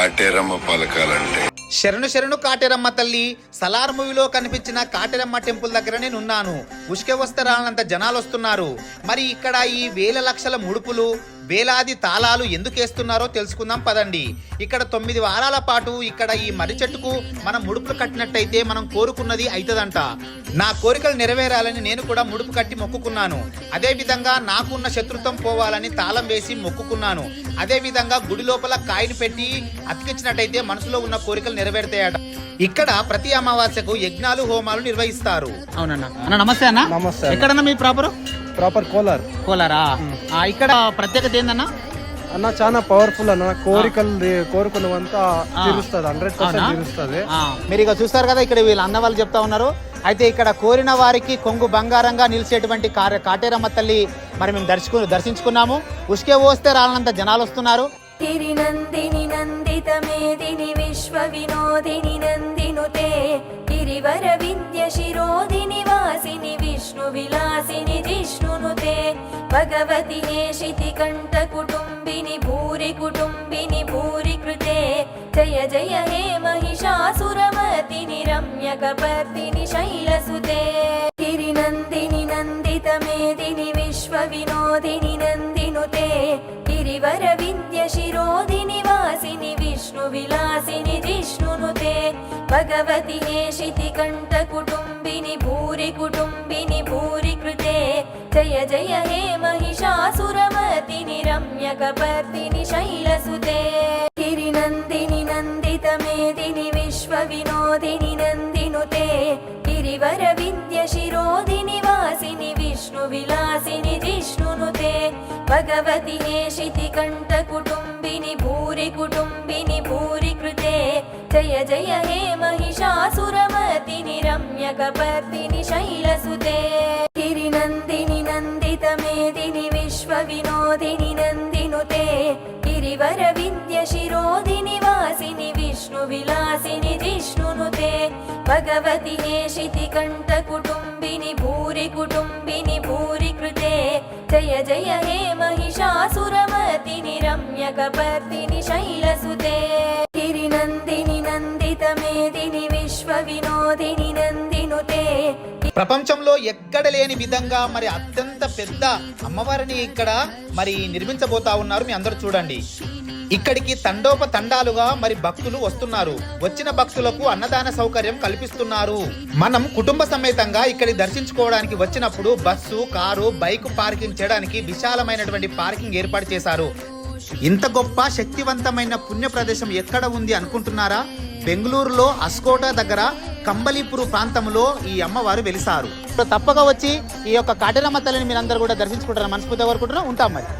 కాటేరమ్మ పలకాలంటే. శరణు శరణు కాటేరమ్మ తల్లి సలార్ మూవీలో కనిపించిన కాటేరమ్మ టెంపుల్ దగ్గర నేను ఉన్నాను. ఉష్కె వస్త్రాలంత జనాలు వస్తున్నారు. మరి ఇక్కడ ఈ వేల లక్షల ముడుపులు వేలాది తాళాలు ఎందుకు వేస్తున్నారో తెలుసుకుందాం పదండి. ఇక్కడ తొమ్మిది వారాల పాటు ఇక్కడ ఈ మర్రి చెట్టుకు మనం ముడుపులు కట్టినట్టయితే మనం కోరుకున్నది అవుతుందంట నా కోరికలు నెరవేరాలని నేను కూడా ముడుపు కట్టి మొక్కుకున్నాను. అదే విధంగా నాకున్న శత్రుత్వం పోవాలని తాళం వేసి మొక్కుకున్నాను. అదే విధంగా గుడి లోపల కాయను పెట్టి అతికించినట్టయితే మనసులో ఉన్న కోరికలు నెరవేరుతాయట. ఇక్కడ ప్రతి అమావాస్యకు యజ్ఞాలు హోమాలు నిర్వహిస్తారు. అవునన్నా. అన్న నమస్తే అన్న. నమస్తే. ఎక్కడన్నా మీ ప్రాపర్? ప్రాపర్ కోలార్. కోలారా? ఇక్కడ ప్రత్యేకత ఏందన్నా? అన్న చాలా పవర్ఫుల్ అన్న. కోరికలు అంతా తీరుస్తుంది హండ్రెడ్ పర్సెంట్ తీరుస్తుంది. మీరు ఇక చూస్తారు కదా ఇక్కడ వీళ్ళు అన్న వాళ్ళు చెప్తా ఉన్నారు. అయితే ఇక్కడ కోరిన వారికి కొంగు బంగారంగా నిలిచేటువంటి కార్య కాటేరమ్మ తల్లి మరి మేము దర్శకు దర్శించుకున్నాము. ఉసుకే పోస్తే రానంత జనాలు వస్తున్నారు. తిరినందిని నందిత విశ్వ వినోదిని నందినుతే తిరివర విద్య శిరోదిని भगवति हेशिति कण्ठकुटुम्बिनि भूरि कुटुम्बिनि भूरि कृते जय जय हे महिषासुरमतिनि रम्यकपर्दिनि शैलसुते गिरिनन्दिनि नन्दितमेदिनि विश्वविनोदिनि नन्दिनुते गिरिवरविन्द्यशिरोदिनि वासिनि विष्णुविलासिनि जिष्णुनुते भगवति हेशिति कण्ठकुटुम्बिनि भूरि कुटुम्बिनि भूरि कृते जय जय हे महिषासुरमतिनि रम्यकपर्दिनि शैलसुते गिरिनन्दिनि नन्दितमेदिनि विश्वविनोदिनि नन्दिनुते गिरिवरविन्द्यशिरोदिनि वासिनि विष्णुविलासिनि जिष्णुनुते भगवति हेशिति कण्ठकुटुम्बिनि भूरि कुटुम्बिनि भूरि कृते जय जय हे महिषासुरमतिनि జగపతిని శైలసుతే తిరినందిని నందిత మేదిని విశ్వ వినోదిని నందినుతే గిరివర విద్య శిరోదిని వాసిని విష్ణు విలాసిని జిష్ణునుతే భగవతి నేషితి కంఠ కుటుంబిని భూరి కుటుంబిని భూరి కృతే జయ జయ హే మహిషాసురమతిని రమ్యకపర్తిని శైలసుతే ప్రపంచంలో ఎక్కడ లేని విధంగా మరి అత్యంత పెద్ద అమ్మవారిని ఇక్కడ మరి నిర్మించబోతా ఉన్నారు మీ అందరూ చూడండి. ఇక్కడికి తండోప తండాలుగా మరి భక్తులు వస్తున్నారు. వచ్చిన భక్తులకు అన్నదాన సౌకర్యం కల్పిస్తున్నారు. మనం కుటుంబ సమేతంగా ఇక్కడి దర్శించుకోవడానికి వచ్చినప్పుడు బస్సు కారు బైక్ పార్కింగ్ చేయడానికి విశాలమైనటువంటి పార్కింగ్ ఏర్పాటు చేశారు. ఇంత గొప్ప శక్తివంతమైన పుణ్య ప్రదేశం ఎక్కడ ఉంది అనుకుంటున్నారా? బెంగళూరులో అస్కోట దగ్గర కంబలీపురు ప్రాంతంలో ఈ అమ్మవారు వెలిసారు. ఇప్పుడు తప్పక వచ్చి ఈ యొక్క కాటేరమ్మ తల్లిని మీరందరూ కూడా దర్శించుకుంటారని మనస్ఫూర్తిగా కోరుకుంటున్నాం. ఉంటాం మరి.